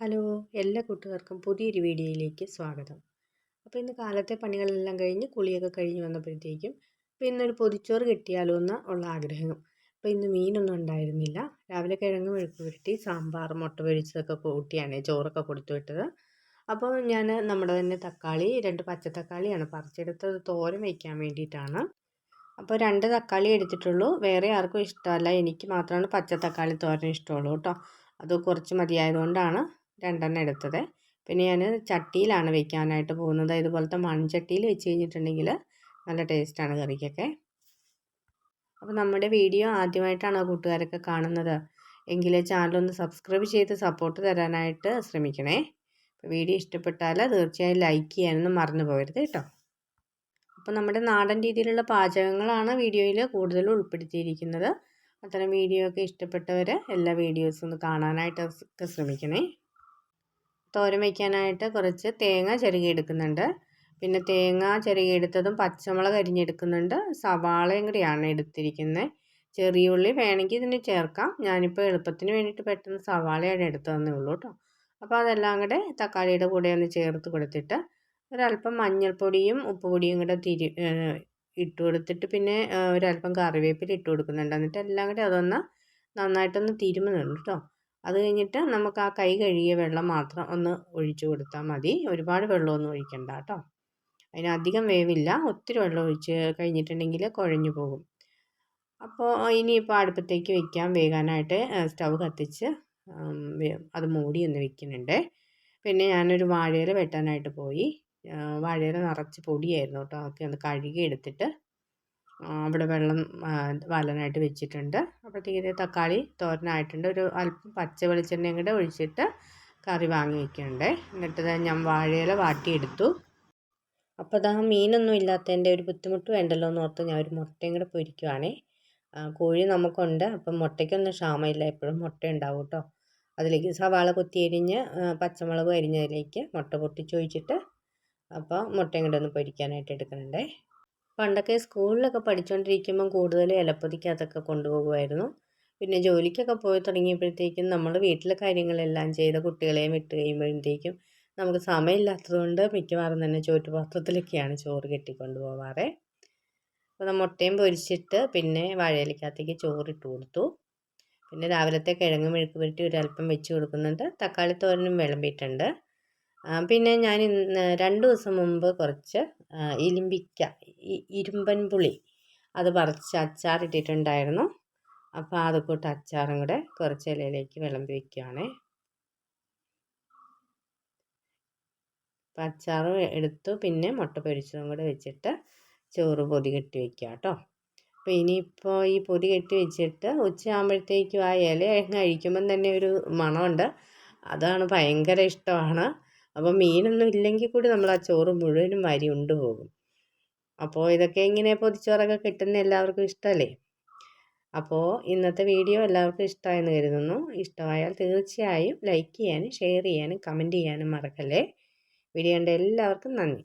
Hello എല്ലാ കൂട്ടുകാർക്കും പുതിയൊരു വീഡിയോയിലേക്ക് സ്വാഗതം. അപ്പോൾ ഇന്ന് കാലത്തെ പണികളെല്ലാം കഴിഞ്ഞ് കുളിയൊക്കെ കഴിഞ്ഞ് വന്നപ്പോഴത്തേക്കും അപ്പോൾ ഇന്നൊരു പൊതിച്ചോറ് കിട്ടിയാലോ എന്ന് ഉള്ള ആഗ്രഹം. അപ്പോൾ ഇന്ന് മീനൊന്നും ഉണ്ടായിരുന്നില്ല. രാവിലെ കിഴങ്ങ് മെഴുക്ക് പുരട്ടി സാമ്പാർ മുട്ട പൊരിച്ചതൊക്കെ കൂട്ടിയാണ് ചോറൊക്കെ കൊടുത്തു വിട്ടത്. അപ്പോൾ ഞാൻ നമ്മുടെ തന്നെ തക്കാളി രണ്ട് പച്ചത്തക്കാളിയാണ് പറിച്ചെടുത്തത്. തോരൻ വയ്ക്കാൻ വേണ്ടിയിട്ടാണ്. അപ്പോൾ രണ്ട് തക്കാളി എടുത്തിട്ടുള്ളൂ. വേറെ ആർക്കും ഇഷ്ടമല്ല. എനിക്ക് മാത്രമാണ് പച്ചത്തക്കാളി തോരൻ ഇഷ്ടമുള്ളൂ കേട്ടോ. അത് കുറച്ച് മതിയായതുകൊണ്ടാണ്. രണ്ടെണ്ണം എടുത്തത്. പിന്നെ ഞാൻ ചട്ടിയിലാണ് വെക്കാനായിട്ട് പോകുന്നത്. ഇതുപോലത്തെ മൺചട്ടിയിൽ വെച്ച് കഴിഞ്ഞിട്ടുണ്ടെങ്കിൽ നല്ല ടേസ്റ്റാണ് കറിക്കൊക്കെ. അപ്പോൾ നമ്മുടെ വീഡിയോ ആദ്യമായിട്ടാണ് കൂട്ടുകാരൊക്കെ കാണുന്നത്? എങ്കിൽ ചാനലൊന്ന് സബ്സ്ക്രൈബ് ചെയ്ത് സപ്പോർട്ട് തരാനായിട്ട് ശ്രമിക്കണേ. വീഡിയോ ഇഷ്ടപ്പെട്ടാൽ തീർച്ചയായും ലൈക്ക് ചെയ്യാനൊന്നും മറന്നു പോകരുത് കേട്ടോ. അപ്പോൾ നമ്മുടെ നാടൻ രീതിയിലുള്ള പാചകങ്ങളാണ് വീഡിയോയിൽ കൂടുതൽ ഉൾപ്പെടുത്തിയിരിക്കുന്നത്. അത്തരം വീഡിയോ ഒക്കെ ഇഷ്ടപ്പെട്ടവർ എല്ലാ വീഡിയോസും ഒന്ന് കാണാനായിട്ട് ശ്രമിക്കണേ. തോരൻ വയ്ക്കാനായിട്ട് കുറച്ച് തേങ്ങ ചിരകിയെടുക്കുന്നുണ്ട് പിന്നെ തേങ്ങ ചിരകിയെടുത്തതും പച്ചമുളക് അരിഞ്ഞെടുക്കുന്നുണ്ട്. സവാളയും കൂടിയാണ് എടുത്തിരിക്കുന്നത് ചെറിയ ഉള്ളി വേണമെങ്കിൽ ഇതിന് ചേർക്കാം. ഞാനിപ്പോൾ എളുപ്പത്തിന് വേണ്ടിയിട്ട് പെട്ടെന്ന് സവാളയാണ് എടുത്തു തന്നേ ഉള്ളൂ കേട്ടോ. അപ്പോൾ അതെല്ലാം കൂടെ തക്കാളിയുടെ കൂടെ ഒന്ന് ചേർത്ത് കൊടുത്തിട്ട് ഒരല്പം മഞ്ഞൾപ്പൊടിയും ഉപ്പുപൊടിയും കൂടെ തിരി ഇട്ട് കൊടുത്തിട്ട് പിന്നെ ഒരല്പം കറിവേപ്പില ഇട്ട് കൊടുക്കുന്നുണ്ട്. എന്നിട്ട് എല്ലാം കൂടെ അതൊന്ന് നന്നായിട്ടൊന്ന് തിരുമുന്നുണ്ട് കേട്ടോ. അത് കഴിഞ്ഞിട്ട് നമുക്ക് ആ കൈ കഴുകിയ വെള്ളം മാത്രം ഒന്ന് ഒഴിച്ചു കൊടുത്താൽ മതി. ഒരുപാട് വെള്ളമൊന്നും ഒഴിക്കണ്ട കേട്ടോ. അതിന് അധികം വേവില്ല. ഒത്തിരി വെള്ളം ഒഴിച്ച് കഴിഞ്ഞിട്ടുണ്ടെങ്കിൽ കുഴഞ്ഞു പോകും. അപ്പോൾ ഇനിയിപ്പോൾ അടുപ്പത്തേക്ക് വെക്കാം. വേകാനായിട്ട് സ്റ്റവ് കത്തിച്ച് അത് മൂടി ഒന്ന് വെക്കുന്നുണ്ട്. പിന്നെ ഞാനൊരു വാഴയില വെട്ടാനായിട്ട് പോയി. വാഴയില നിറച്ച് പൊടിയായിരുന്നു കേട്ടോ. അതൊക്കെ ഒന്ന് കഴുകി എടുത്തിട്ട് അവിടെ വെള്ളം വാലനായിട്ട് വെച്ചിട്ടുണ്ട്. അപ്പോഴത്തേക്ക് തക്കാളി തോരനായിട്ടുണ്ട്. ഒരു അല്പം പച്ച വെളിച്ചെണ്ണയും കൂടെ ഒഴിച്ചിട്ട് കറി വാങ്ങി വെക്കുന്നുണ്ട് എന്നിട്ട് ഞാൻ വാഴയില വാട്ടിയെടുത്തു. അപ്പോൾ അതാ മീനൊന്നും ഇല്ലാത്തതിന്റെ ഒരു ബുദ്ധിമുട്ട് വേണ്ടല്ലോ എന്ന് ഓർത്ത് ഞാൻ ഒരു മുട്ടയും കൂടെ പൊരിക്കുവാണേ. കോഴി നമുക്കുണ്ട്. അപ്പം മുട്ടയ്ക്കൊന്നും ക്ഷാമമില്ല. എപ്പോഴും മുട്ട ഉണ്ടാവും കേട്ടോ. അതിലേക്ക് സവാള കൊത്തി അരിഞ്ഞ് പച്ചമുളക് അരിഞ്ഞതിലേക്ക് മുട്ട പൊട്ടിച്ചൊഴിച്ചിട്ട് അപ്പോൾ മുട്ടയും കൂടെ ഒന്ന് പൊരിക്കാനായിട്ട് എടുക്കുന്നുണ്ടേ. പണ്ടൊക്കെ സ്കൂളിലൊക്കെ പഠിച്ചുകൊണ്ടിരിക്കുമ്പം കൂടുതൽ ഇലപ്പൊതിക്കകത്തൊക്കെ കൊണ്ടുപോകുമായിരുന്നു പിന്നെ ജോലിക്കൊക്കെ പോയി തുടങ്ങിയപ്പോഴത്തേക്കും നമ്മൾ വീട്ടിലെ കാര്യങ്ങളെല്ലാം ചെയ്ത കുട്ടികളെയും വിട്ട് കഴിയുമ്പോഴത്തേക്കും നമുക്ക് സമയമില്ലാത്തതുകൊണ്ട് മിക്കവാറും തന്നെ ചോറ്റുപാത്രത്തിലൊക്കെയാണ് ചോറ് കെട്ടിക്കൊണ്ട് പോവാറ്. അപ്പോൾ മുട്ടയും പൊരിച്ചിട്ട് പിന്നെ വാഴയിലക്കകത്തേക്ക് ചോറിട്ട് കൊടുത്തു. പിന്നെ രാവിലത്തെ കിഴങ്ങ് മെഴുക്ക് പുരട്ടി ഒരല്പം വെച്ച് കൊടുക്കുന്നുണ്ട്. തക്കാളി തോരനും വിളമ്പിയിട്ടുണ്ട്. പിന്നെ ഞാൻ ഇന്ന് രണ്ട് ദിവസം മുമ്പ് കുറച്ച് ഇലിമ്പിക്ക ഇരുമ്പൻ പുളി അത് പറിച്ച് അച്ചാറിട്ടിട്ടുണ്ടായിരുന്നു അപ്പോൾ അത് കൂട്ട് അച്ചാറും കൂടെ കുറച്ച് ഇലയിലേക്ക് വിളമ്പി വയ്ക്കുകയാണ് അപ്പം അച്ചാർ എടുത്തു പിന്നെ മുട്ട പൊരിച്ചതും കൂടെ വെച്ചിട്ട് ചോറ് പൊതി കെട്ടി വയ്ക്കുക കേട്ടോ. അപ്പോൾ ഇനിയിപ്പോൾ ഈ പൊതി കെട്ടി വെച്ചിട്ട് ഉച്ചയാകുമ്പോഴത്തേക്കും ആ ഇല കഴിക്കുമ്പം തന്നെ ഒരു മണമുണ്ട്. അതാണ് ഭയങ്കര ഇഷ്ടമാണ്. അപ്പോൾ മീനൊന്നും ഇല്ലെങ്കിൽ കൂടി നമ്മൾ ആ ചോറ് മുഴുവനും വാരി ഉണ്ടുപോകും അപ്പോൾ ഇതൊക്കെ ഇങ്ങനെ പൊതിച്ചോറൊക്കെ കിട്ടുന്ന എല്ലാവർക്കും ഇഷ്ടമല്ലേ അപ്പോൾ ഇന്നത്തെ വീഡിയോ എല്ലാവർക്കും ഇഷ്ടമായെന്ന് കരുതുന്നു. ഇഷ്ടമായാൽ തീർച്ചയായും ലൈക്ക് ചെയ്യാനും ഷെയർ ചെയ്യാനും കമന്റ് ചെയ്യാനും മറക്കല്ലേ? വീഡിയോ കണ്ട എല്ലാവർക്കും നന്ദി.